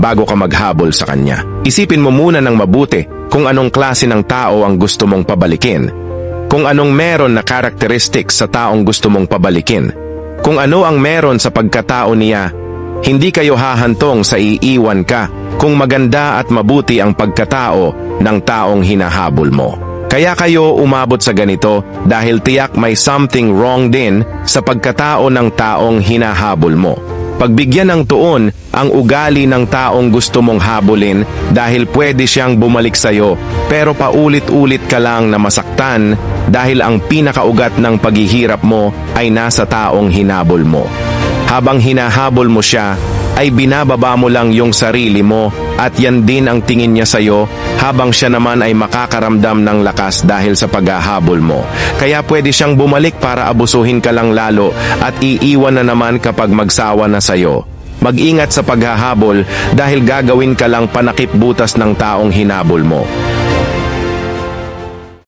bago ka maghabol sa kanya. Isipin mo muna ng mabuti kung anong klase ng tao ang gusto mong pabalikin. Kung anong meron na characteristics sa taong gusto mong pabalikin. Kung ano ang meron sa pagkatao niya, hindi kayo hahantong sa iiwan ka kung maganda at mabuti ang pagkatao ng taong hinahabol mo. Kaya kayo umabot sa ganito dahil tiyak may something wrong din sa pagkatao ng taong hinahabol mo. Pagbigyan ng tuon ang ugali ng taong gusto mong habulin dahil pwede siyang bumalik sa'yo pero paulit-ulit ka lang na masaktan dahil ang pinakaugat ng paghihirap mo ay nasa taong hinabol mo. Habang hinahabol mo siya, ay binababa mo lang yung sarili mo at yan din ang tingin niya sa'yo habang siya naman ay makakaramdam ng lakas dahil sa paghahabol mo. Kaya pwede siyang bumalik para abusuhin ka lang lalo at iiwan na naman kapag magsawa na sa'yo. Mag-ingat sa paghahabol dahil gagawin ka lang panakip butas ng taong hinabol mo.